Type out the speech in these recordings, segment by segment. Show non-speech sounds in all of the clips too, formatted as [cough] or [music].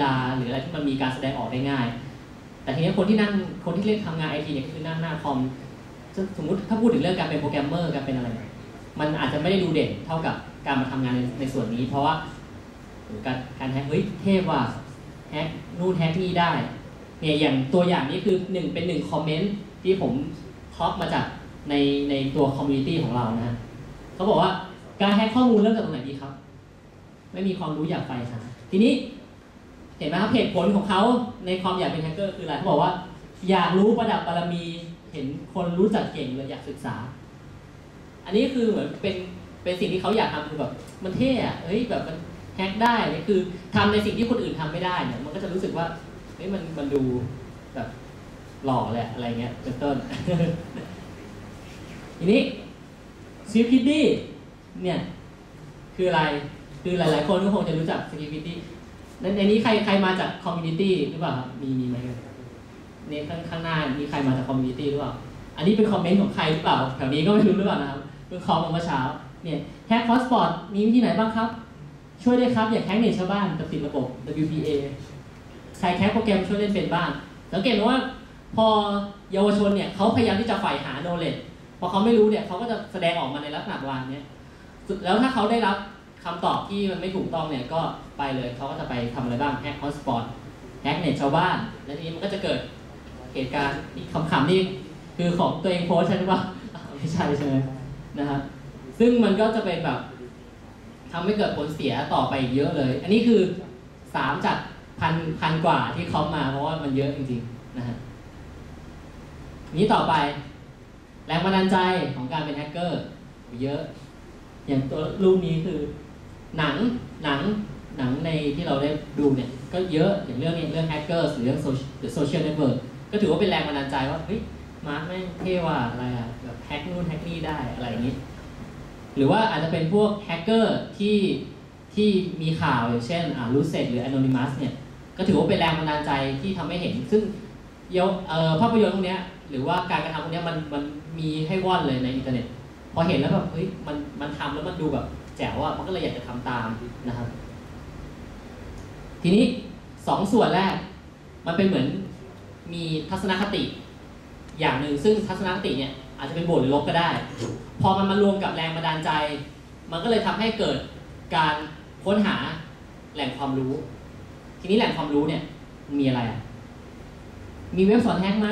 ลาหรืออะไรที่มันมีการแสดงออกได้ง่าย แต่ทีนี้คนที่นั่งคนที่เล่นทำงานไอทีเนี่ยคือนั่งหน้าคอมสมมติถ้าพูดถึงเรื่องการเป็นโปรแกรมเมอร์การเป็นอะไร มันอาจจะไม่ได้ดูเด่นเท่ากับการมาทำงานในในส่วนนี้ เพราะว่าการการแฮกเฮ้ยเทพว่ะแฮกนู่นแฮกนี่ได้เนี่ยอย่างตัวอย่างนี้คือหนึ่งเป็นหนึ่งคอมเมนต์ที่ผมครอปมาจากในในตัวคอมมูนิตี้ของเรานะฮะเขาบอกว่าการแฮกข้อมูลเริ่มจากตรงไหนดีครับ ไม่มีความรู้อยากไปหาทีนี้ ห็นไหมครับเหตุผลของเขาในความอยากเป็นแฮกเกอร์คืออะไรเขาบอกว่า อยากรู้ประดับบารมี เห็นคนรู้จักเก่งเลยอยากศึกษา อันนี้คือเหมือนเป็นเป็นสิ่งที่เขาอยากทำคือแบบมันเท่อะเฮ้ยแบบมันแฮกได้เนี่ยคือทำในสิ่งที่คนอื่นทำไม่ได้เนี่ยมันก็จะรู้สึกว่าเฮ้ยมันมันดูแบบหล่อแหละอะไรเงี้ยเป็นต้นทีนี้ซิลคิดดี้เนี่ยคืออะไรคือหลาย ๆ คนก็คงจะรู้จักสกิลคิดดี้ ในในนี้ใครใครมาจากคอมมูนิตี้หรือเปล่าครับมีมีไหมเนี่ยข้างข้างหน้ามีใครมาจากคอมมูนิตี้หรือเปล่า อันนี้เป็นคอมเมนต์ของใครหรือเปล่า แถวนี้ก็ไม่รู้หรือเปล่านะครับเพิ่งคอมเมื่อเช้า เนี่ยแฮกคอสปอร์ตมีวิธีไหนบ้างครับ ช่วยได้ครับ อย่าแฮกเน็ตชาวบ้านกับติดระบบ WPA ใครแคสโปรแกรมช่วยเล่นเป็นบ้างสังเกตไหมว่าพอเยาวชนเนี่ยเขาพยายามที่จะใฝ่หาโนเล e พอเขาไม่รู้เนี่ยเขาก็จะแสดงออกมาในลักษณะวางเนี้ยแล้วถ้าเขาได้รับ คำตอบที่มันไม่ถูกต้องเนี่ยก็ไปเลยเขาก็จะไปทำอะไรบ้างแฮกฮอสปอตแฮกเน็ตชาวบ้าน แล้วทีนี้มันก็จะเกิดเหตุการณ์อีกคำๆนี่คือของตัวเองโพสใช่ไหมว่าไม่ใช่ใช่ไหมนะครับซึ่งมันก็จะเป็นแบบทำให้เกิดผลเสียต่อไปอีกเยอะเลย อันนี้คือสามจากพันพันกว่าที่เขามาเพราะว่ามันเยอะจริงๆนะฮะนี้ต่อไป แรงบันดาลใจของการเป็นแฮกเกอร์เยอะ อย่างตัวรูปนี้คือ หนังหนังหนังในที่เราได้ดูเนี่ยก็เยอะอย่างเรื่องเรื่องแฮกเกอร์หรือเรื่องโซเชียลเน็ตเวิร์กก็ถือว่าเป็นแรงบันดาลใจว่าเฮ้ยมาร์คแม่งเท่ว่าอะไรอะแบบแฮกนู่นแฮกนี่ได้อะไรอย่างนี้ หรือว่าอาจจะเป็นพวกแฮกเกอร์ที่ที่มีข่าวอย่างเช่นอ่ารูเซตหรือ Anonymous เนี่ยก็ถือว่าเป็นแรงบันดาลใจที่ทำให้เห็น ซึ่งเยาเอ่อภาพยนตร์พวกเนี้ยหรือว่าการกระทำพวกเนี้ยมันมันมีให้ว่อนเลยในอินเทอร์เน็ต พอเห็นแล้วแบบเฮ้ยมันมันทำแล้วมันดูแบบ แจ๋วอะมันก็เลยอยากจะทำตามนะครับ ทีนี้สองส่วนแรก มันเป็นเหมือนมีทัศนคติ อย่างหนึ่งซึ่งทัศนคติเนี่ยอาจจะเป็นบวกหรือลบก็ได้ พอมันมารวมกับแรงบันดาลใจ มันก็เลยทำให้เกิดการค้นหาแหล่งความรู้ ทีนี้แหล่งความรู้เนี่ยมีอะไรอะมีเว็บสอนแฮกไหม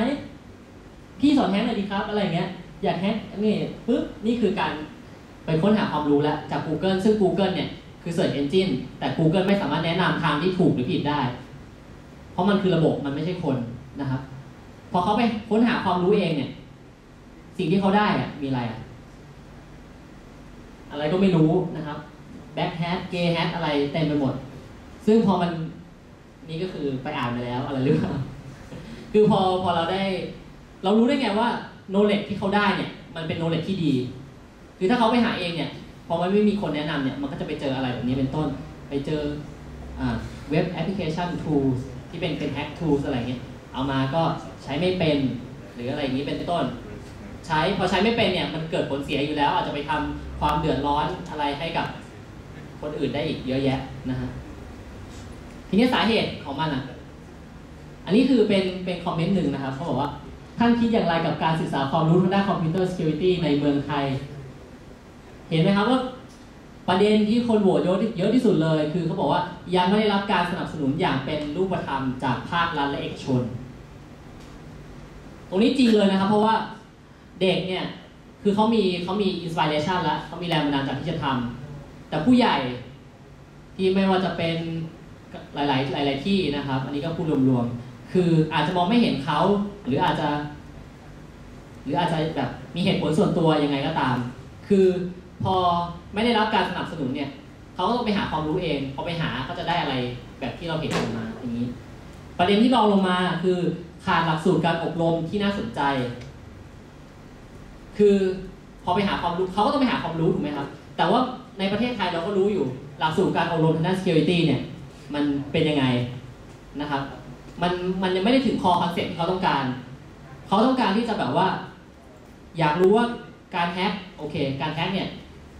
พี่สอนแฮกหน่อยดีครับ อะไรเงี้ย อยากแฮกนี่ปุ๊บนี่คือการ ค้นหาความรู้แล้วจาก Google ซึ่ง Google เนี่ยคือ Search Engine แต่ Google ไม่สามารถแนะนำทางที่ถูกหรือผิดได้ เพราะมันคือระบบมันไม่ใช่คนนะครับ พอเขาไปค้นหาความรู้เองเนี่ย สิ่งที่เขาได้อะมีอะไรอะอะไรก็ไม่รู้นะครับแบ็คแฮทเกย์แฮทอะไรเต็มไปหมด ซึ่งพอมันนี่ก็คือไปอ่านมาแล้วอะไรหรือเปล่าคือพอพอเราได้ เรารู้ได้ไงว่าโนเล e ที่เขาได้เนี่ย มันเป็นโนเล e ที่ดี คือถ้าเขาไปหาเองเนี่ยพอมันไม่มีคนแนะนำเนี่ยมันก็จะไปเจออะไรแบบนี้เป็นต้น ไปเจอเว็บแอปพลิเคชัน tools ที่เป็นเป็น hack tools อะไรเงี้ยเอามาก็ใช้ไม่เป็นหรืออะไรอย่างนี้เป็นต้น ใช้พอใช้ไม่เป็นเนี่ยมันเกิดผลเสียอยู่แล้ว อาจจะไปทำความเดือดร้อนอะไรให้กับคนอื่นได้อีกเยอะแยะนะฮะทีนี้สาเหตุของมันอะ อันนี้คือเป็นเป็นคอมเมนต์หนึ่งนะครับเขาบอกว่าท่านคิดอย่างไรกับการศึกษาความรู้ทางด้านคอมพิวเตอร์ security ในเมืองไทย เห็นไหมครับว่าประเด็นที่คนโหวตเยอะเยอะที่สุดเลย คือเขาบอกว่ายังไม่ได้รับการสนับสนุนอย่างเป็นรูปธรรมจากภาครัฐและเอกชน ตรงนี้จริงเลยนะครับ เพราะว่าเด็กเนี่ยคือเขามีเขามีอินสปิเรชันแล้วเขามีแรงบันดาลใจที่จะทำแต่ผู้ใหญ่ที่ไม่ว่าจะเป็นหลาย ๆ หลาย ๆ ที่นะครับ อันนี้ก็พูดรวมๆ คืออาจจะมองไม่เห็นเขาหรืออาจจะ หรืออาจจะแบบมีเหตุผลส่วนตัวยังไงก็ตาม คือ พอไม่ได้รับการสนับสนุนเนี่ยเขาก็ต้องไปหาความรู้เองพอไปหาเขาจะได้อะไรแบบที่เราเห็นออกมาอย่างนี้ ประเด็นที่รองลงมาคือขาดหลักสูตรการอบรมที่น่าสนใจ คือพอไปหาความรู้เขาก็ต้องไปหาความรู้ถูกไหมครับ แต่ว่าในประเทศไทยเราก็รู้อยู่หลักสูตรการอบรมทางด้าน security เนี่ยมันเป็นยังไงนะครับมันมันยังไม่ได้ถึงคอคอนเซ็ปต์ที่เขาต้องการเขาต้องการที่จะแบบว่า อยากรู้ว่าการแฮกโอเค การแฮกเนี่ย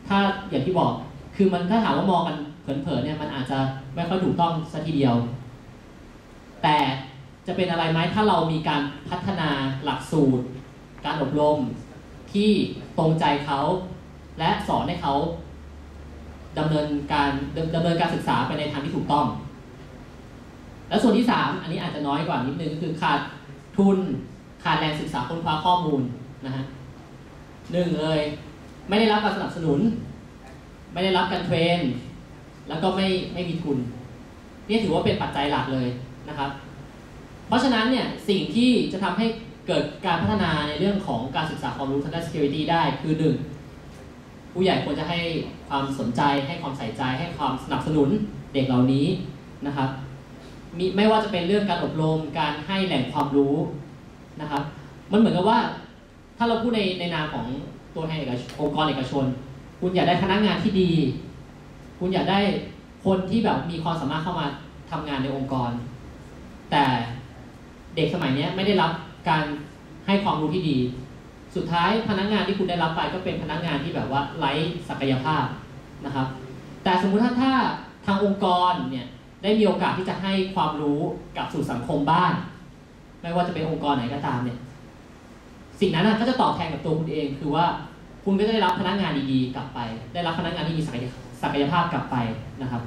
ถ้าอย่างที่บอกคือมันถ้าถามว่ามองกันเผินๆเนี่ยมันอาจจะไม่ค่อยถูกต้องสัทีเดียว แต่จะเป็นอะไรไหมถ้าเรามีการพัฒนาหลักสูตร การอบรมที่ตรงใจเขาและสอนให้เขาดำเนินการดำดำเนินการศึกษาไปในทางที่ถูกต้อง และส่วนที่สามอันนี้อาจจะน้อยกว่านิดนึงก็คือขาดทุนขาดแรงศึกษาค้นคว้าข้อมูลนะฮะหนึ่งเลย ไม่ได้รับการสนับสนุน ไม่ได้รับการเทรน แล้วก็ไม่ไม่มีทุน นี่ถือว่าเป็นปัจจัยหลักเลยนะครับ เพราะฉะนั้นเนี่ยสิ่งที่จะทำให้เกิดการพัฒนาในเรื่องของการศึกษาความรู้ทางด้าน security ได้คือหนึ่งผู้ใหญ่ควรจะให้ความสนใจ ให้ความใส่ใจให้ความสนับสนุนเด็กเหล่านี้นะครับมีไม่ว่าจะเป็นเรื่องการอบรมการให้แหล่งความรู้นะครับ มันเหมือนกับว่าถ้าเราพูดในในนามของ ตัวแทนเอกชนองค์กรเอกชน คุณอยากได้พนักงานที่ดี คุณอยากได้คนที่แบบมีความสามารถเข้ามาทำงานในองค์กร แต่เด็กสมัยนี้ไม่ได้รับการให้ความรู้ที่ดี สุดท้ายพนักงานที่คุณได้รับไปก็เป็นพนักงานที่แบบว่าไร้ศักยภาพนะครับ แต่สมมุติถ้าถ้าทางองค์กรเนี่ยได้มีโอกาสที่จะให้ความรู้กับสู่สังคมบ้างไม่ว่าจะเป็นองค์กรไหนก็ตามเนี่ย สิ่งนั้นก็จะตอบแทนกับตัวคุณเอง คือว่าคุณก็จะได้รับพนักงานดีๆกลับไป ได้รับพนักงานที่มีศักยภาพกลับไปนะครับ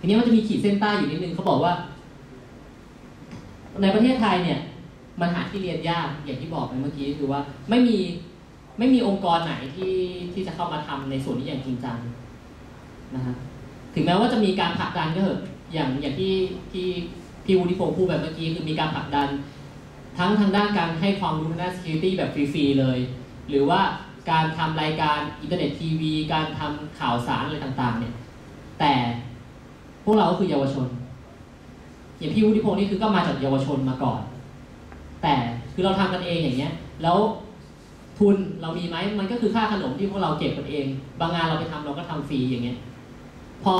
ทีนี้มันจะมีขีดเส้นใต้อยู่นิดนึงเขาบอกว่า ในประเทศไทยเนี่ยมันหาที่เรียนยากอย่างที่บอกไปเมื่อกี้คือว่าไม่มีไม่มีองค์กรไหนที่ที่จะเข้ามาทำในส่วนนี้อย่างจริงจังนะฮะถึงแม้ว่าจะมีการผลักดันก็เถอะอย่างอย่างที่ที่พี่วูดิโฟพูดแบบเมื่อกี้คือมีการผลักดัน ทั้งทางด้านการให้ความรู้ทางด้าน security แบบฟรีๆเลย หรือว่าการทำรายการอินเทอร์เน็ตทีวี การทำข่าวสารอะไรต่างๆเนี่ย แต่พวกเราก็คือเยาวชน อย่างพี่วุฒิพงศ์นี่คือก็มาจากเยาวชนมาก่อน แต่คือเราทำกันเองอย่างเงี้ย แล้วทุนเรามีไหมมันก็คือค่าขนมที่พวกเราเก็บกันเอง บางงานเราไปทำเราก็ทำฟรีอย่างเงี้ย พอ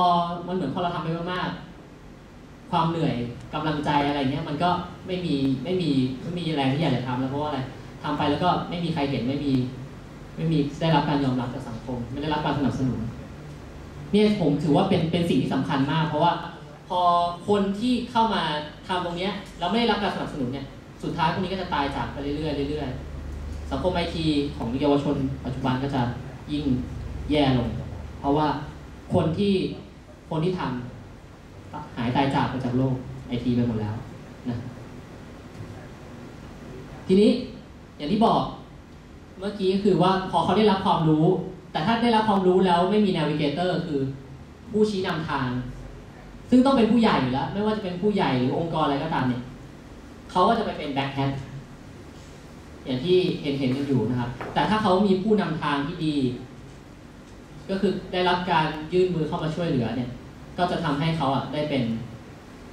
มันเหมือนพอเราทำไปมากๆ ความเหนื่อยกำลังใจอะไรเงี้ยมันก็ไม่มีไม่มีไม่มีแรงที่อยากจะทำแล้วเพราะว่าอะไรทำไปแล้วก็ไม่มีใครเห็นไม่มี ไม่มีได้รับการยอมรับจากสังคม ไม่ได้รับการสนับสนุนเนี่ยผมถือว่าเป็นเป็นสิ่งที่สำคัญมาก เพราะว่าพอคนที่เข้ามาทำตรงเนี้ยแล้วไม่ได้รับการสนับสนุนเนี่ยสุดท้ายพวกนี้ก็จะตายจากไปเรื่อยๆเรื่อยๆสังคมไอทีของเยาวชน ปัจจุบันก็จะยิ่งแย่ลง เพราะว่าคนที่คนที่ทำ หายตายจากไปจากโลกไอทีไปหมดแล้วนะทีนี้อย่างที่บอกเมื่อกี้ก็คือว่าพอเขาได้รับความรู้ แต่ถ้าได้รับความรู้แล้วไม่มีนาวิเกเตอร์คือผู้ชี้นำทาง ซึ่งต้องเป็นผู้ใหญ่อยู่แล้ว ไม่ว่าจะเป็นผู้ใหญ่หรือองค์กรอะไรก็ตามเนี่ยเขาก็จะไปเป็นแบ็คแฮทอย่างที่เห็นเห็นกันอยู่นะครับ แต่ถ้าเขามีผู้นำทางที่ดี ก็คือได้รับการยื่นมือเข้ามาช่วยเหลือเนี่ย ก็จะทำให้เขาอะได้เป็น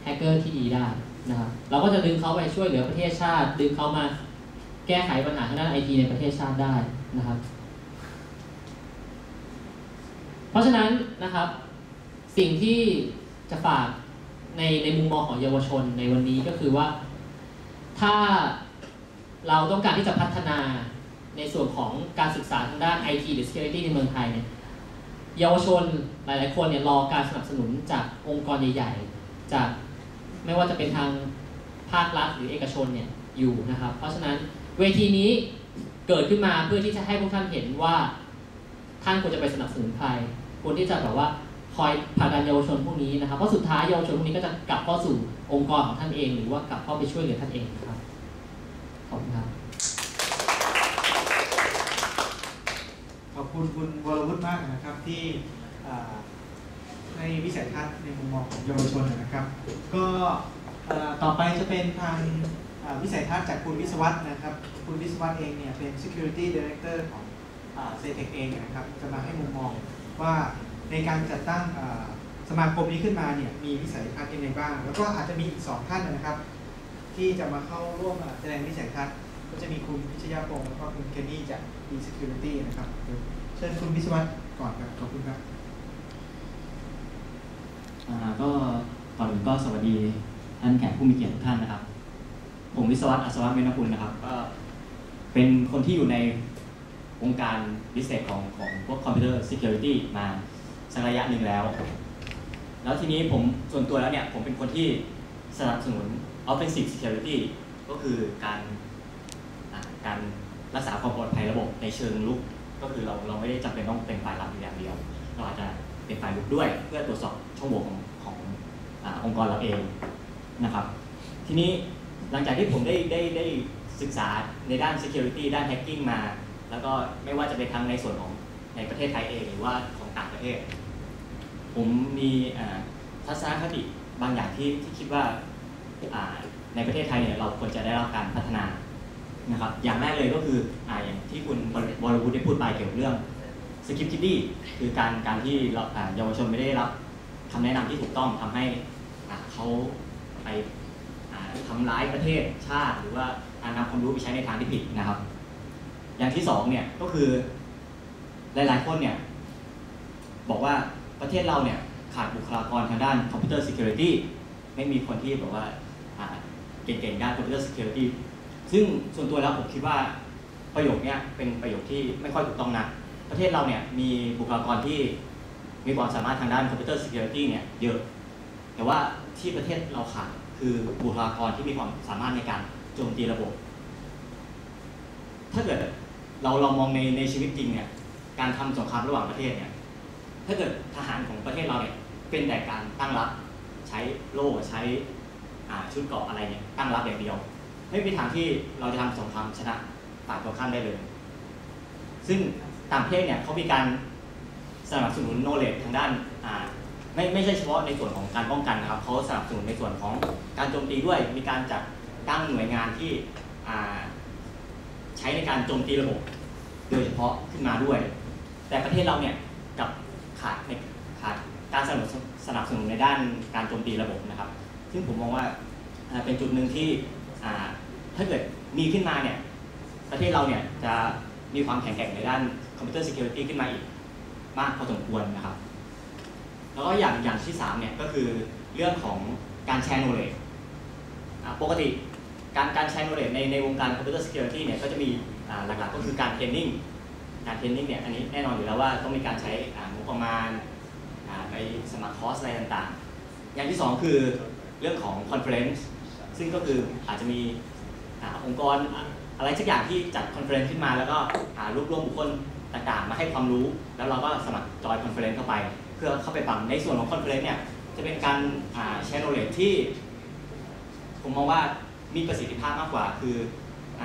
แฮกเกอร์ที่ดีได้นะครับเราก็จะดึงเขาไปช่วยเหลือประเทศชาติ ดึงเขามาแก้ไขปัญหาทางด้านไอทีในประเทศชาติได้นะครับ เพราะฉะนั้นนะครับ สิ่งที่จะฝากในในมุมมองของเยาวชนในวันนี้ก็คือว่า ถ้าเราต้องการที่จะพัฒนาในส่วนของการศึกษาทางด้าน IT หรือ Security ในเมืองไทยเนี่ย เยาวชนหลาย ๆ คนเนี่ยรอการสนับสนุนจากองค์กรใหญ่ ๆ จากไม่ว่าจะเป็นทางภาครัฐหรือเอกชนเนี่ยอยู่นะครับ เพราะฉะนั้นเวทีนี้เกิดขึ้นมาเพื่อที่จะให้พวกท่านเห็นว่าท่านควรจะไปสนับสนุนใครควรที่จะแบบว่าคอยผลักดันเยาวชนพวกนี้นะครับ เพราะสุดท้ายเยาวชนพวกนี้ก็จะกลับเข้าสู่องค์กรของท่านเอง หรือว่ากลับเข้าไปช่วยเหลือท่านเองนะครับ ขอบคุณครับ ขอบคุณคุณวรวุฒิมากนะครับที่ให้วิสัยทัศน์ในมุมมองของเยาวชนนะครับ ก็ต่อไปจะเป็นทางวิสัยทัศน์จากคุณวิศวัตนะครับ คุณวิศวัตเองเนี่ยเป็น Security Director ของเซเทคเองนะครับจะมาให้มุมมองว่าในการจัดตั้งสมาคมนี้ขึ้นมาเนี่ยมีวิสัยทัศน์ยังไงบ้าง แล้วก็อาจจะมีอีกสองท่านนะครับ ที่จะมาเข้าร่วมอ่าแสดงวิสัยทัศน์ก็จะมีคุณพิชยาพงศ์แล้วก็คุณเคนนี่จาก d Security นะครับเดี๋ยวเชิญคุณวิศวัตก่อนครับขอบคุณครับอ่าก็ก่อนอื่นก็สวัสดีท่านแขกผู้มีเกียรติทุกท่านนะครับ ผมวิศวัตอัศวะเมนกุลนะครับก็เป็นคนที่อยู่ในวงการบิสเนสของของพวกคอมพิวเตอร์ซิเคียวริตี้มาสักระยะหนึ่งแล้ว แล้วทีนี้ผมส่วนตัวแล้วเนี่ยผมเป็นคนที่สนับสนุน offensive security ก็คือการการ รักษาความปลอดภัยระบบในเชิงลุก ก็คือเราเราไม่ได้จำเป็นต้องเป็นฝ่ายรับอย่างเดียว เราอาจจะเป็นฝ่ายลุกด้วย เพื่อตรวจสอบช่องโหว่ของขององค์กรเราเองนะครับ ทีนี้หลังจากที่ผมได้ได้ได้ศึกษาในด้าน security ด้าน hacking มา แล้วก็ไม่ว่าจะเป็นทั้งในส่วนของในประเทศไทยเองหรือว่าของต่างประเทศ ผมมีทัศนคติบางอย่างที่ที่คิดว่าในประเทศไทยเนี่ยเราควรจะได้รับการพัฒนา นะครับอย่างแรกเลยก็คืออ่าอย่างที่คุณวรวุฒิได้พูดไปเกี่ยวกับเรื่องสกิปคิดดี้คือการการที่เยาวชนไม่ได้รับคำแนะนำที่ถูกต้องทำให้เขาไปอ่าทำร้ายประเทศชาติ หรือว่าอานำความรู้ไปใช้ในทางที่ผิดนะครับ อย่างที่สองเนี่ยก็คือหลาย ๆ คนเนี่ยบอกว่าประเทศเราเนี่ยขาดบุคลากรทางด้านคอมพิวเตอร์ Security ไม่มีคนที่แบบว่าเก่ง ๆ ด้านคอมพิวเตอร์ Security ซึ่งส่วนตัวแล้วผมคิดว่าประโยคเนี้ยเป็นประโยคที่ไม่ค่อยถูกต้องนะประเทศเราเนี่ยมีบุคลากรที่มีความสามารถทางด้านคอมพิวเตอร์ Security เนี่ยเยอะ แต่ว่าที่ประเทศเราขาดคือบุคลากรที่มีความสามารถในการโจมตีระบบ ถ้าเกิดเราเรามองในในชีวิตจริงเนี่ยการทำสงครามระหว่างประเทศเนี่ยถ้าเกิดทหารของประเทศเราเนี่ยเป็นแต่การตั้งรับใช้โล่ใช้ชุดเกราะอะไรเนี่ยตั้งรับอย่างเดียว ไม่มีทางที่เราจะทำสงครามชนะฝ่ายตรงข้ามได้เลย ซึ่งต่างประเทศเนี่ยเขามีการสนับสนุนโนเลจทางด้านอ่าไม่ไม่ใช่เฉพาะในส่วนของการป้องกันนะครับเขาสนับสนุนในส่วนของการโจมตีด้วย มีการจัดตั้งหน่วยงานที่อ่าใช้ในการโจมตีระบบ โดยเฉพาะขึ้นมาด้วย แต่ประเทศเราเนี่ยกลับขาดในขาดการสนับสนุนสนับสนุนในด้านการโจมตีระบบนะครับ ซึ่งผมมองว่าอ่าเป็นจุดหนึ่งที่อ่า ถ้าเกิดมีขึ้นมาเนี่ยประเทศเราเนี่ยจะมีความแข็งแกร่งในด้านคอมพิวเตอร์ซิเคียวริตี้ขึ้นมาอีกมากพอสมควรนะครับ แล้วก็อย่างอย่างที่สามเนี่ยก็คือเรื่องของการแชร์โนเลจปกติการการแชร์โนเลจในในวงการคอมพิวเตอร์ซิเคียวริตี้เนี่ยก็จะมีหลักๆก็คือการเทรนนิ่งการเทรนนิ่งเนี่ยอันนี้แน่นอนอยู่แล้วว่าต้องมีการใช้งบประมาณอ่าไปสมัครคอร์สอะไรต่างๆ อย่างที่สองคือเรื่องของคอนเฟอเรนซ์ ซึ่งก็คืออาจจะมีองค์กรอะไรสักอย่างที่จัดคอนเฟอเรนซ์ขึ้นมา แล้วก็อ่ารวบรวมบุคคลต่างๆ มาให้ความรู้ แล้วเราก็สมัครจอยคอนเฟอเรนซ์เข้าไป เพื่อเข้าไปฟังในส่วนของคอนเฟอเรนซ์เนี่ยจะเป็นการแชร์โนเลจที่ ผมมองว่ามีประสิทธิภาพมากกว่า คืออ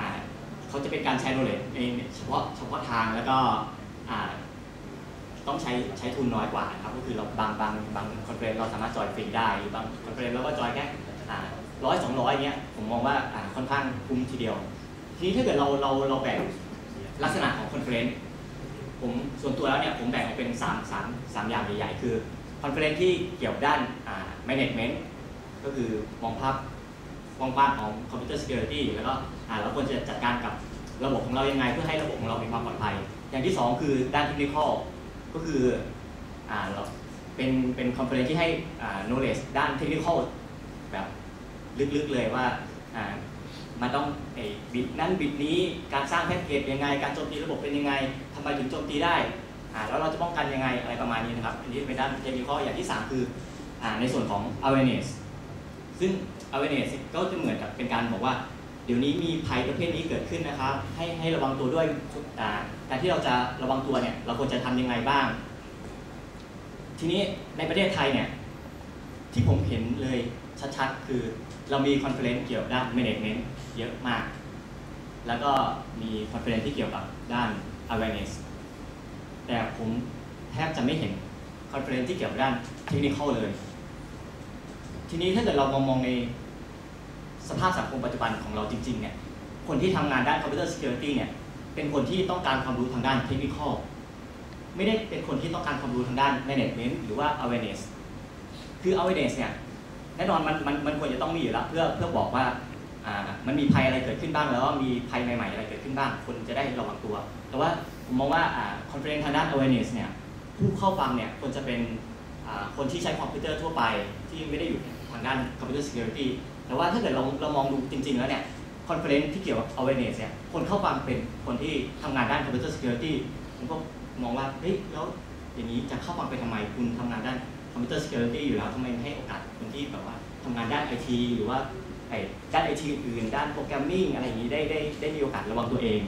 เขาจะเป็นการแชร์โนเลจในเฉพาะเฉพาะทางแล้วก็ต้องใช้ใช้ทุนน้อยกว่าครับก็คือเราบางบางบางคอนเฟรนซ์เราสามารถจอยฟรีได้หรือบางคอนเฟรนซ์เราก็จอยแค่ ร้อยสองร้อยเงี้ยผมมองว่าอ่าค่อนข้างคุ้มทีเดียว ทีนี้ถ้าเกิดเราเราเราแบ่งลักษณะของคอนเฟรนซ์ผมส่วนตัวแล้วเนี่ยผมแบ่งออกเป็นสามสามสามอย่างใหญ่ๆ คือคอนเฟรนซ์ที่เกี่ยวด้านอ่า management ก็คือมองภาพกว้างๆของคอมพิวเตอร์ security แล้วก็อ่าเราควรจะจัดการกับระบบของเรายังไง เพื่อให้ระบบของเรามีความปลอดภัย อย่างที่สองคือด้าน technical ก็คืออ่าเราเป็นเป็นคอนเฟอเรนซ์ที่ให้อ่า knowledge ด้าน technical แบบ ลึกๆเลยว่ามันต้องบิตนั้นบิตนี้การสร้างแพ็กเกจยังไง การโจมตีระบบเป็นยังไงทำไมถึงโจมตีได้แล้วเราจะป้องกันยังไงอะไรประมาณนี้นะครับ อันนี้เป็นด้าน technical อย่างที่สามคืออในส่วนของ awareness ซึ่ง awareness ก็จะเหมือนกับเป็นการบอกว่า เดี๋ยวนี้มีภัยประเภทนี้เกิดขึ้นนะครับ ให้ให้ระวังตัวด้วยการที่เราจะระวังตัวเนี่ยเราควรจะทำยังไงบ้าง ทีนี้ในประเทศไทยเนี่ยที่ผมเห็นเลยชัดๆ คือ เรามีคอนเฟอเรนซ์เกี่ยวกับด้าน management เยอะมาก แล้วก็มีคอนเฟอเรนซ์ที่เกี่ยวกับด้าน awareness แต่ผมแทบจะไม่เห็นคอนเฟอเรนซ์ที่เกี่ยวกับด้าน technical เลย ทีนี้ถ้าเกิดเรามองมองในสภาพสังคมปัจจุบันของเราจริงๆเนี่ย คนที่ทำงานด้านคอมพิวเตอร์ security เนี่ย เป็นคนที่ต้องการความรู้ทางด้านเทคนิคไม่ได้เป็นคนที่ต้องการความรู้ทางด้าน management หรือว่า awareness คือ awareness เนี่ย น่นอนมันมันมันควรจะต้องมีอยู่แล้วเพื่อเพื่อบอกว่าอ่ามันมีภัยอะไรเกิดขึ้นบ้างแล้วมีภัยใหม่ๆอะไรเกิดขึ้นบ้างคนจะได้ระวังตัว แต่ว่าผมมองว่าคอนเฟอเรนซ์ทางด้าน awareness เนี่ยผู้เข้าฟังเนี่ยควรจะเป็นคนที่ใช้คอมพิวเตอร์ทั่วไปที่ไม่ได้อยู่ทางด้านคอมพิวเตอร์ security แต่ว่าถ้าเกิดเราเรามองดูจริง ๆ แล้วเนี่ยคอนเฟอเรนซ์ที่เกี่ยวกับ awareness เนี่ยคนเข้าฟังเป็นคนที่ทำงานด้านคอมพิวเตอร์ security ผมก็มองว่าเฮ้ยแล้วอย่างนี้จะเข้าฟังไปทำไมคุณทำงานด้าน คอมพิวเตอร์ security อยู่แล้วทำไมไม่ให้โอกาสคนที่แบบว่าทำงานด้านไอทีหรือว่าไอ้ด้านไอทีอื่นด้านโปรแกรมมิ่งอะไรอย่างนี้ได้ได้ได้มีโอกาสระวังตัวเอง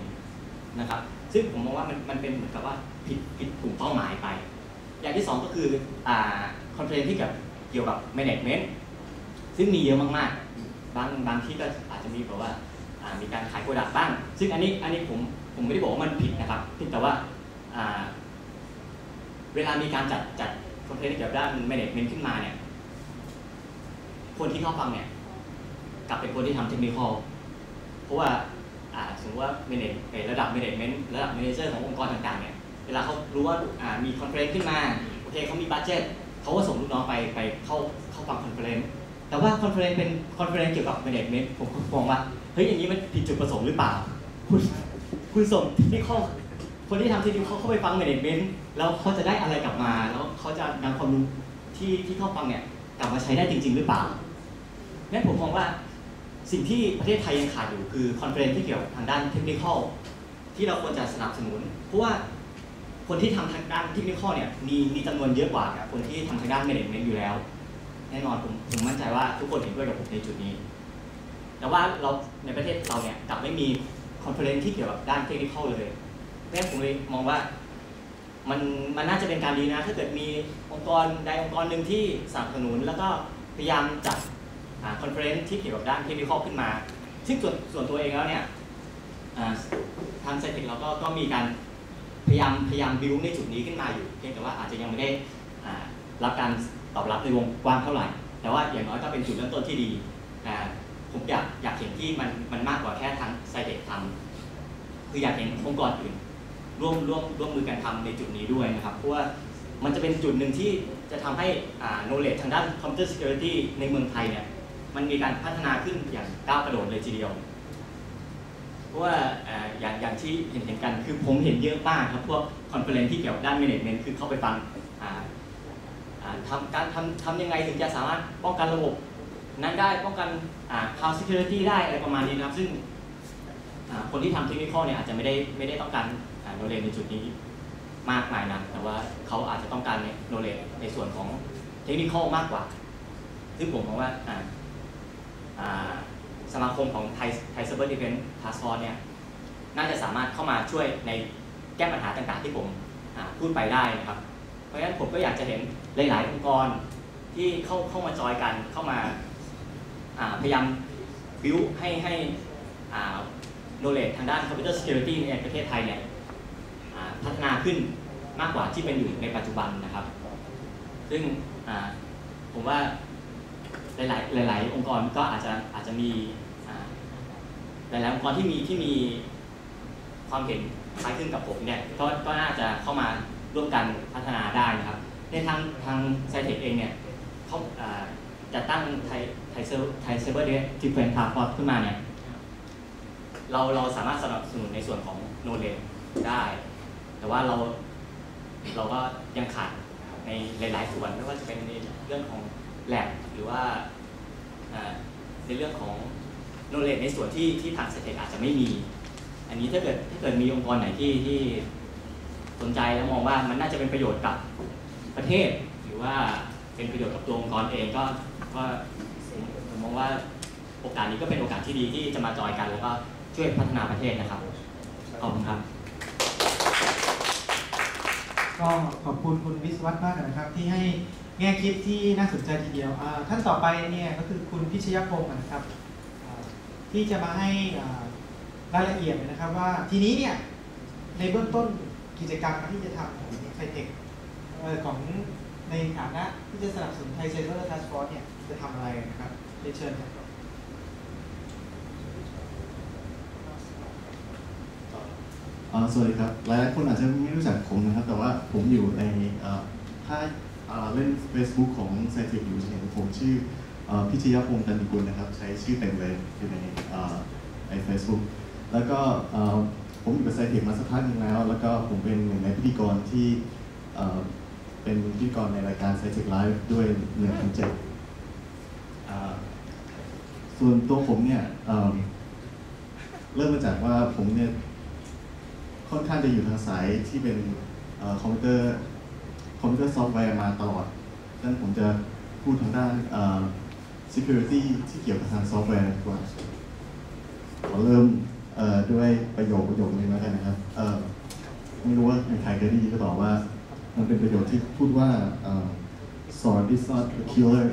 นะครับซึ่งผมมองว่ามันมันเป็นเหมือนกับว่าผิดผิดกลุ่มเป้าหมายไป อย่างที่สองก็คืออ่าคอนเทนต์ที่กับเกี่ยวกับ management ซึ่งมีเยอะมากๆ บางบางที่ก็อาจจะมีแบบว่ามีการขายโปรดักต์บ้าง ซึ่งอันนี้อันนี้ผมผมไม่ได้บอกว่ามันผิดนะครับเพียงแต่ว่าาเวลามีการจัดจัด อนเทนต์เกี่ยวกับด้าน management ขึ้นมาเนี่ย คนที่เข้าฟังเนี่ย กลับเป็นคนที่ทำเทคนิคเพราะว่าอ่าสมมติว่า manage เอ่อระดับ management ระดับ manager ขององค์กรต่างๆเนี่ยเวลาเขารู้ว่าอ่ามีคอนเฟรนซ์ขึ้นมาโอเคเขามีบัตเจ็ตเขาก็ส่งลูกน้องไปไปเข้าเข้าฟังคอนเฟรนซ์แต่ว่าคอนเฟรนซ์เป็นคอนเฟรนซ์เกี่ยวกับ management ผมก็มองว่าเฮ้ยอย่างนี้มันผิดจุดประสงค์หรือเปล่า คุณคุณส่งเทคนิค คนที่ทำเทคนิคเข้าไปฟัง management แล้วเขาจะได้อะไรกลับมา แล้วเขาจะนำความรู้ที่ที่เขาฟังเนี่ยกลับมาใช้ได้จริง ๆ หรือเปล่างั้นผมมองว่าสิ่งที่ประเทศไทยยังขาดอยู่คือคอนเฟรนซ์ที่เกี่ยวกับทางด้านเทคนิคอลที่เราควรจะสนับสนุน เพราะว่าคนที่ทำทางด้านเทคนิคอลเนี่ยมีมีจำนวนเยอะกว่าคนที่ทำทางด้าน management อยู่แล้ว แน่นอนผมผมมั่นใจว่าทุกคนเห็นด้วยกับผมในจุดนี้ แต่ว่าเราในประเทศเราเนี่ยกลับไม่มีคอนเฟอเรนซ์ที่เกี่ยวกับด้านเทคนิคอลเลย เพราะฉะนั้นผมเลยมองว่ามันมันน่าจะเป็นการดีนะ ถ้าเกิดมีองค์กรใดองค์กรหนึ่งที่สนับสนุน แล้วก็พยายามจัดคอนเฟอเรนซ์ที่เกี่ยวกับด้านเทคนิคขึ้นมา ซึ่งส่วนส่วนตัวเองแล้วเนี่ยทางไซเทคเราก็ก็มีการพยายามพยายามบิวในจุดนี้ขึ้นมาอยู่ เพียงแต่ว่าอาจจะยังไม่ได้รับการตอบรับในวงกว้างเท่าไหร่ แต่ว่าอย่างน้อยก็เป็นจุดเริ่มต้นที่ดีอ่ผมอยากอยากเห็นที่มันมันมากกว่าแค่ทางไซเทคทำคืออยากเห็นองค์กรอื่น ร่วมร่วมร่วมมือกันทำในจุดนี้ด้วยนะครับ เพราะว่ามันจะเป็นจุดหนึ่งที่จะทำให้อ่า knowledge ทางด้าน computer security ในเมืองไทยเนี่ยมันมีการพัฒนาขึ้นอย่างก้าวกระโดดเลยทีเดียว เพราะว่าอย่างอย่างที่เห็นเห็นกันคือผมเห็นเยอะมากครับพวกคอนเฟอเรนที่เกี่ยวกับด้าน management คือเข้าไปฟังอ่าอ่าทำการทำทำยังไงถึงจะสามารถป้องกันระบบนั้นได้ป้องกันอ่า cloud security ได้อะไรประมาณนี้นะครับ ซึ่งคนที่ทำเทคนิคเนี่ยอาจจะไม่ได้ไม่ได้ต้องการ อ่า knowledge ในจุดนี้มากมายนะแต่ว่าเขาอาจจะต้องการ knowledge ในส่วนของเทคนิคมากกว่า ซึ่งผมมองว่าสมาคมของไทยไทย Cyber Defense Task Force เนี่ยน่าจะสามารถเข้ามาช่วยในแก้ปัญหาต่างๆที่ผมพูดไปได้นะครับ เพราะฉะนั้นผมก็อยากจะเห็นหลายๆองค์กรที่เข้าเข้ามาจอยกันเข้ามาพยายามบิวให้ให้อ่า knowledge ทางด้าน computer security ในประเทศไทยเนี่ย พัฒนาขึ้นมากกว่าที่เป็นอยู่ในปัจจุบันนะครับ ซึ่งผมว่าหลาย ๆ หลาย ๆ องค์กรก็อาจจะอาจจะมีหลาย ๆ องค์กรที่มีที่มีความเห็นคล้ายคลึงกับผมเนี่ยก็ก็น่าจะเข้ามาร่วมกันพัฒนาได้นะครับ ในทางทางไซเทคเองเนี่ยเขาจะตั้งไทไทเซอร์ไทเซอร์เดดิเฟนทาร์ฟอร์ขึ้นมาเนี่ยเราเราสามารถสนับสนุนในส่วนของโนเลนได้ แต่ว่าเราเราก็ยังขาดในหลาย ๆ ส่วนไม่ว่าจะเป็นในเรื่องของแลบหรือว่าในเรื่องของโนเลนในส่วนที่ที่ทางสเตทอาจจะไม่มี อันนี้ถ้าเกิดถ้าเกิดมีองค์กรไหนที่ที่สนใจแล้วมองว่ามันน่าจะเป็นประโยชน์กับประเทศ หรือว่าเป็นประโยชน์กับตัวองค์กรเองก็ก็ผมมองว่าโอกาสนี้ก็เป็นโอกาสที่ดีที่จะมาจอยกันแล้วก็ช่วยพัฒนาประเทศนะครับขอบคุณครับ ก็ขอบคุณคุณวิศวัตรมากนะครับ ที่ให้แง่คิดที่น่าสนใจทีเดียวท่านต่อไปเนี่ยก็คือคุณพิชยพงศ์นะครับที่จะมาให้รายละเอียดนะครับว่าทีนี้เนี่ยในเบื้องต้นกิจกรรมที่จะทำของไทเทคของในฐานะที่จะสนับสนุนไทยเซอร์ทัสฟอร์เนี่ยจะทำอะไรนะครับเรียนเชิญครับ อ่า สวัสดีครับ หลายๆคนอาจจะไม่รู้จักผมนะครับ แต่ว่าผมอยู่ในถ้าเอ่อเล่น Facebook ของไซเทคอยู่จะเห็นผมชื่ออพิชยพงศ์ตันติกุลนะครับ ใช้ชื่อเต็มเลยอยู่ในเอ่อใน Facebook แล้วก็ผมอยู่กับไซเทคมาสักพักหนึงแล้ว แล้วก็ผมเป็นหนึ่งในพิธีกรที่เป็นพิธีกรในรายการไซเทคไลฟ์ด้วยหนึ่งถึงเจ็ดส่วนตัวผมเนี่ยเริ่มมาจากว่าผมเนี่ย ค่อนข้างจะอยู่ทางสายที่เป็นออคอมพิวเตอร์คอมพิวเตอร์ซอฟต์แวร์มาตลอดดังนั้นผมจะพูดทางด้านออ security ที่เกี่ยวกับทางซอฟต์แวร์ดีกว่าขอเริ่มด้วยประโยคประโยคนึงแล้วกันนะครับไม่รู้ว่าในไทยเคยได้ยินหรือเปล่าว่า มันเป็นประโยคที่พูดว่าเอ่อ sword is not a killer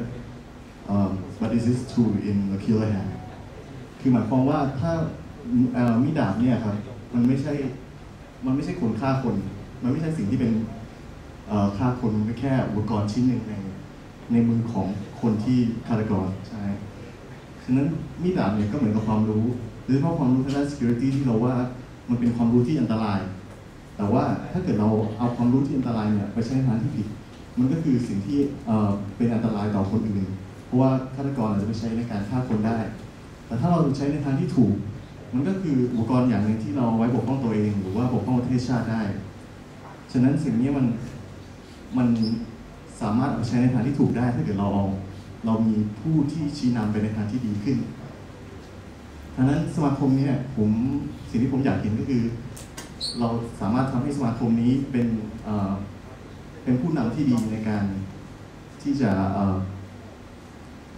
um, but it is tool in a killer hand คือหมายความว่าถ้าเอ่อมีดดาบเนี่ยครับ มันไม่ใช่ มันไม่ใช่คนฆ่าคน มันไม่ใช่สิ่งที่เป็นเอ่อฆ่าคนมันแค่อุปกรณ์ชิ้นหนึ่งในในมือของคนที่ฆาตกรใช่ฉะนั้นมีดดาบเนี่ยก็เหมือนกับความรู้โดยเฉพาะความรู้ทางด้าน security ที่เราว่ามันเป็นความรู้ที่อันตราย แต่ว่าถ้าเกิดเราเอาความรู้ที่อันตรายเนี่ยไปใช้ในทางที่ผิด มันก็คือสิ่งที่เป็นอันตรายต่อคนอื่น เพราะว่าฆาตกรอาจจะไปใช้ในการฆ่าคนได้ แต่ถ้าเราใช้ในทางที่ถูก มันก็คืออุปกรณ์อย่างหนึ่งที่เราไว้ปกป้องตัวเอง หรือว่าปกป้องประเทศชาติได้ ฉะนั้นสิ่งนี้มันมันสามารถเอาใช้ในทางที่ถูกได้ถ้าเกิดเราเอาเรามีผู้ที่ชี้นำไปในทางที่ดีขึ้นดังนั้นสมาคมเนี้ผมสิ่งที่ผมอยากเห็นก็คือ เราสามารถทำให้สมาคมนี้เป็นเป็นผู้นำที่ดีในการที่จะ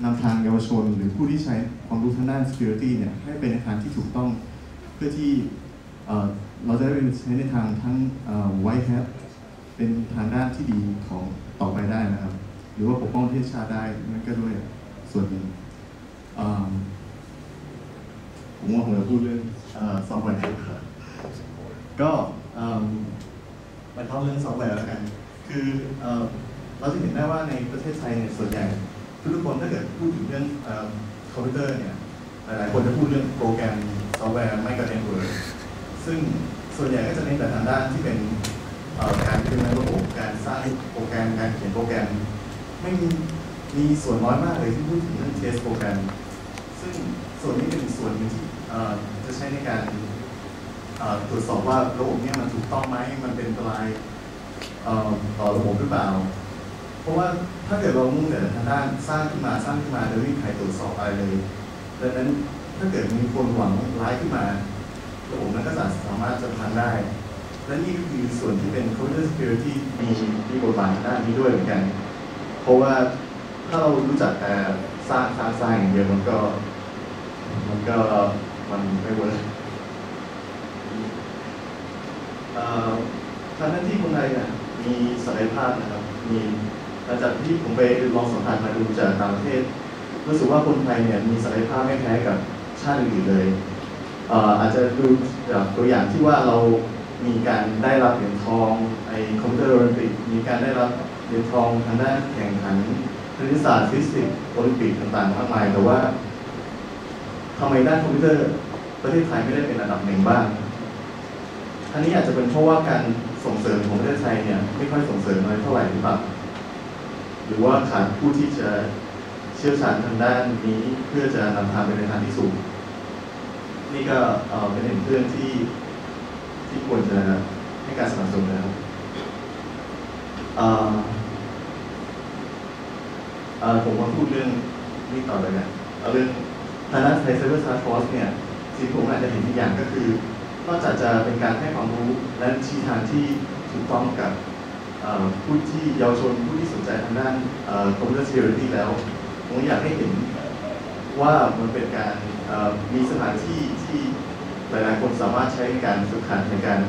นำทางเยาวชน หรือผู้ที่ใช้ความรู้ทางด้าน security เนี่ยให้เป็นในทางที่ถูกต้อง เพื่อที่เราจะได้เป็นใช้ในทางทั้งไวท์แฮปเป็นทางด้านที่ดีของต่อไปได้นะครับ หรือว่าปกป้องประเทศชาติได้นั่นก็ด้วยส่วนหนึ่งผมว่าผมจะพูดเรื่องซอฟต์แวร์ครับก็มไปเข้าเรื่องซอฟต์แวร์แล้วกัน คือเอ่อเราจะเห็นได้ว่าในประเทศไทยเนี่ยส่วนใหญ่ ทุกคนถ้าเกิดพูดถึงเรื่องคอมพิวเตอร์เนี่ยหลายๆคนจะพูดเรื่องโปรแกรมซอฟต์แวร์ไม่ก็เน็ตเวิร์กซึ่งส่วนใหญ่ก็จะเน้นแต่ทางด้านที่เป็นการพัฒนาระบบการสร้างโปรแกรมการเขียนโปรแกรม ไม่มีมีส่วนน้อยมากเลยที่พูดถึงเรื่องเทสโปรแกรม ซึ่งส่วนนี้เป็นส่วนหนึ่งที่จะใช้ในการตรวจสอบว่าระบบเนี้มันถูกต้องไหมมันเป็นอันตรายต่อระบบหรือเปล่า เพราะว่าถ้าเกิดเรามุ่งแต่ทางด้านสร้างขึ้นมาสร้างขึ้นมาโดยไม่มีใครตรวจสอบอะไรเลยดังนั้นถ้าเกิดมีคนหวังร้ายขึ้นมาระบบนั้นก็สามารถจะพังได้ และนี่ก็คือส่วนที่เป็น computer security มีมีบทบาททางด้านนี้ด้วยเหมือนกัน เพราะว่าถ้าเรารู้จักแต่สร้างสร้างสร้างอย่างเดียวมันก็ มันก็มันไม่เวิร์กทางด้านที่คนไทยเนี่ยมีศักยภาพนะครับ มี หลังจากที่ผมไปลองสัมผัสมาดูจากต่างประเทศรู้สึกว่าคนไทยเนี่ยมีศักยภาพไม่แพ้กับชาติอื่นเลยเอออาจจะดูจากตัวอย่างที่ว่าเรามีการได้รับเหรียญทองไอคอมพิวเตอร์โอลิมปิกมีการได้รับเหรียญทองทางด้านแข่งขันคณิตศาสตร์ฟิสิกส์โอลิมปิกต่างๆมากมายแต่ว่าทำไมด้านคอมพิวเตอร์ประเทศไทยไม่ได้เป็นอันดับหนึ่งบ้างอันนี้อาจจะเป็นเพราะว่าการส่งเสริมของประเทศไทยเนี่ยไม่ค่อยส่งเสริมอะไรเท่าไหร่หรือเปล่า รือว่าขาดผู้ที่จะเชี่ยวชาญทางด้านนี้เพื่อจะนำทางไปในทางที่สูง นี่ก็เอ่อเป็นเรื่องที่ที่ควรจะให้การสนับสนุนนะครับผมมาพูดเรื่องนี้ต่อเลยนะเอาเรื่องทางด้านไทยไซเบอร์ซาร์ฟอสเนี่ยสิ่งที่ผมอาจจะเห็นอีกอย่างก็คือนอกจากจะเป็นการให้ความรู้และชี้ทางที่ถูกต้องกับผู้ที่เยาวชนผู้ ที่สนใจทางด้านคอมพิวเตอร์ security แล้ว ผมอยากให้เห็นว่ามันเป็นการมีสถานที่ที่หลายๆคนสามารถใช้ในการฝึกหัดในการ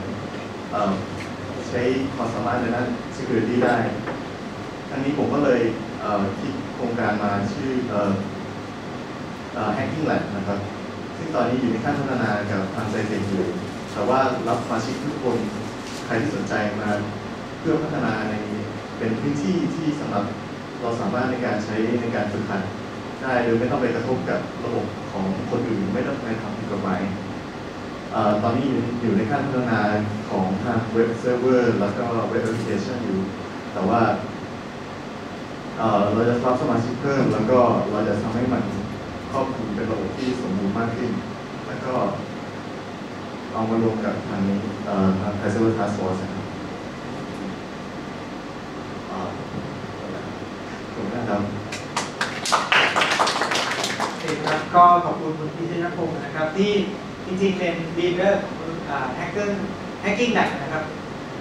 ใช้ความสามารถในด้าน security ได้ อันนี้ผมก็เลยคิดโครงการมาชื่อ hacking lab นะครับ ซึ่งตอนนี้อยู่ในขั้นพัฒนากับทางไซเทคอยู่ แต่ว่ารับมาชิกทุกคน ใครที่สนใจมาเพื่อพัฒนาใน เป็นพื้นที่ที่สำหรับเราสามารถในการใช้ในการฝึกหัดได้โดยไม่ต้องไปกระทบกับระบบของคนอื่นไม่ต้องไปทำผิดกฎหมายตอนนี้อยู่ในขั้นพัฒนาของทางเว็บเซิร์ฟเวอร์แล้วก็เว็บแอปพลิเคชันอยู่ แต่ว่าเราจะรับสมาชิกเพิ่ม แล้วก็เราจะทำให้มันครอบคลุมเป็นระบบที่สมบูรณ์มากขึ้น แล้วก็เอามารวมกับทางนี้เอ่อทางไทเซอร์ทัสฟอร์สนะครับอ่า ขอบคุณนะครับครับก็ขอบคุณคุณพิชยพงศ์นะครับ ที่จริงๆเป็นลีดเดอร์แฮกเกอร์แฮกกิ้งแลบนะครับ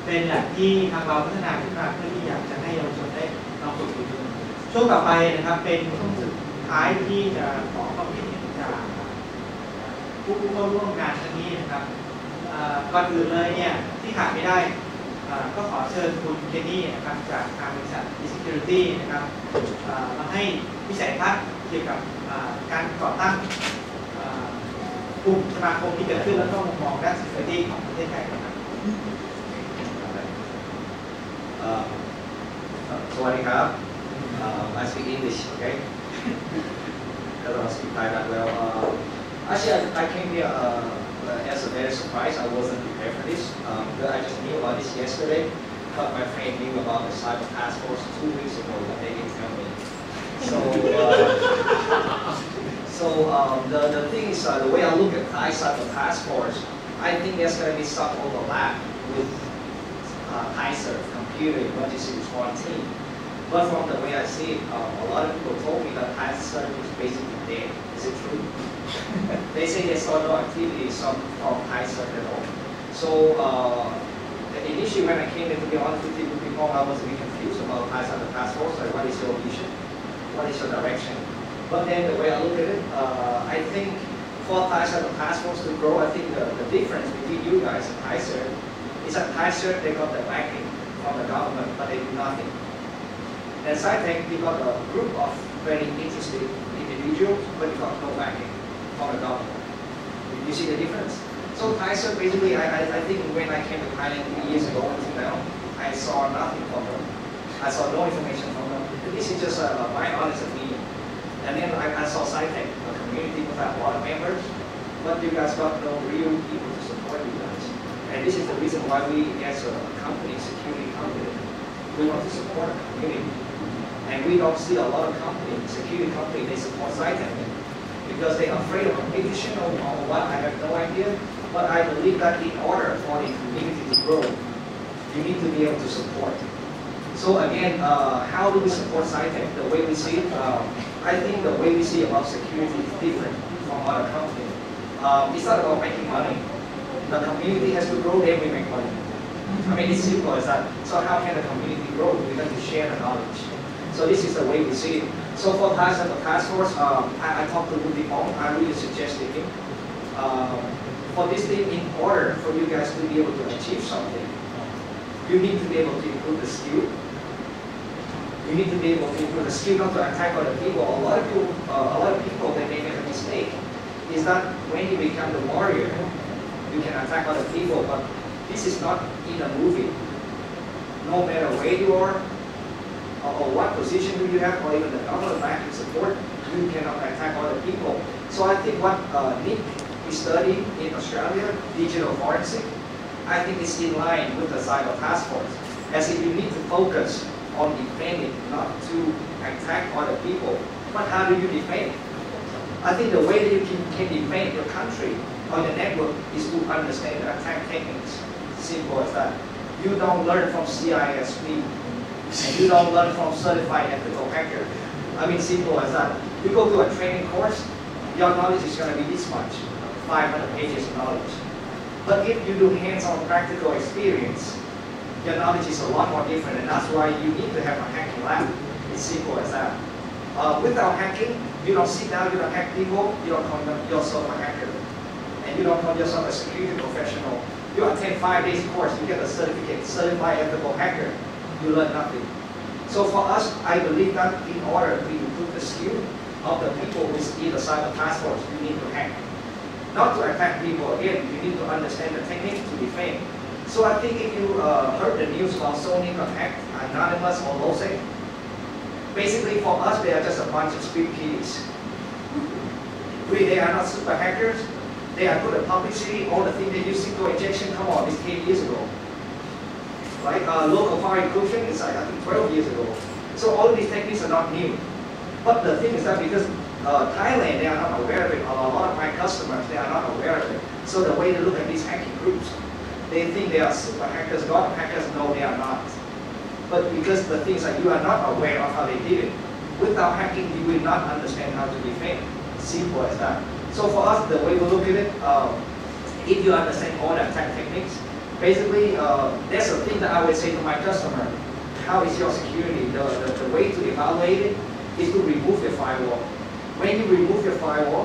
เป็นแลบที่ทางเราพัฒนาขึ้นมาเพื่อที่อยากจะให้เยาวชนได้ลองฝึกฝีมือช่วงต่อไปนะครับเป็นช่วงสุดท้ายที่จะขอความคิดเห็นจากผู้เข้าร่วมงานครั้งนี้นะครับก่อนอื่นเลยเนี่ยที่ขาดไม่ได้ ก็ขอเชิญคุณเคนนี่นะครับจากทางบริษัท Security นะครับเอ่อมาให้วิสัยทัศน์เกี่ยวกับเอ่อการก่อตั้งเอ่อกลุ่มสมาคมที่เกิดขึ้นแล้วก็มุมมองด้าน Security ของประเทศไทยนะครับ Uh, uh, Sawadee uh, I speak English, okay? I don't speak Thai that well. Uh, actually, I, I came here uh, uh, as a very surprise. I wasn't prepared for this. Um, I just knew about this yesterday. But my friend knew about the cyber task force two weeks ago, but they didn't tell me. So, uh, [laughs] so um, the, the thing is, uh, the way I look at Thai cyber task force, I think there's going to be some overlap with uh, what is is one team. But from the way I see it, uh, a lot of people told me that HiServe is basically dead. Is it true? [laughs] they say they saw no activity some from HiServe at all. So uh, initially when I came in, to be honest with you, before I was a bit confused about HiServe task force, like what is your vision? What is your direction? But then the way I look at it, uh, I think for HiServe task force to grow, I think the, the difference between you guys and HiServe it's a Kaiser, they got the backing from the government, but they do nothing. And Cytec, we got a group of very interested individuals, but we got no backing from the government. You see the difference? So Kaiser, basically, I, I, I think when I came to Thailand years ago until now, I saw nothing from them. I saw no information from them. This is just uh, my honest opinion. And then I, I saw Cytec, a community with a lot of members, but you guys got no real people to support you guys. And this is the reason why we, as a company, security company, we want to support a community. And we don't see a lot of companies, security companies, they support Cytec because they're afraid of competition or what, I have no idea. But I believe that in order for the community to grow, you need to be able to support. So again, uh, how do we support Cytec? The way we see it, uh, I think the way we see about security is different from other companies. Um, it's not about making money the community has to grow, then we make money. I mean, it's simple as that. So how can the community grow? We have to share the knowledge. So this is the way we see it. So for task and the task force, um, I, I talked to Rudy Bong. I really suggested him. Um, for this thing, in order for you guys to be able to achieve something, you need to be able to improve the skill. You need to be able to improve the skill not to attack other people. A lot of people, uh, a lot of people, they make a mistake. Is that when you become the warrior, you can attack other people, but this is not in a movie. No matter where you are, or, what position do you have, or even the government back to support, you cannot attack other people. So I think what uh, Nick is studying in Australia, digital forensic, I think it's in line with the cyber task force. As if you need to focus on defending, not to attack other people. But how do you defend? I think the way that you can, can defend your country or the network is to understand the attack techniques. Simple as that. You don't learn from CISP. And you don't learn from certified ethical hacker. I mean, simple as that. You go to a training course, your knowledge is going to be this much, 500 pages of knowledge. But if you do hands-on practical experience, your knowledge is a lot more different, and that's why you need to have a hacking lab. It's simple as that. Uh, without hacking, you don't sit down, you don't hack people, you don't call yourself a hacker. And you don't call yourself a security professional. You attend five days course, you get a certificate, certified ethical hacker. You learn nothing. So for us, I believe that in order to improve the skill of the people who is in the cyber task force, you need to hack. Not to attack people again, you need to understand the technique to defend. So I think if you uh, heard the news about Sony hacked, Anonymous or LOSEC, basically for us, they are just a bunch of script kiddies. Really, they are not super hackers. They are good at publicity. All the things they use SQL injection, come on, it's 10 years ago. Right? Uh, local file inclusion is like, I think 12 years ago. So all these techniques are not new. But the thing is that because uh, Thailand, they are not aware of it, a lot of my customers, they are not aware of it. So the way they look at these hacking groups, they think they are super hackers, God hackers, no, they are not. But because the things that you are not aware of how they did it, without hacking, you will not understand how to defend. Simple as that. So for us, the way we look at it, um, if you understand all the attack techniques, basically, uh, there's a thing that I would say to my customer, how is your security? The, the, the way to evaluate it is to remove the firewall. When you remove your firewall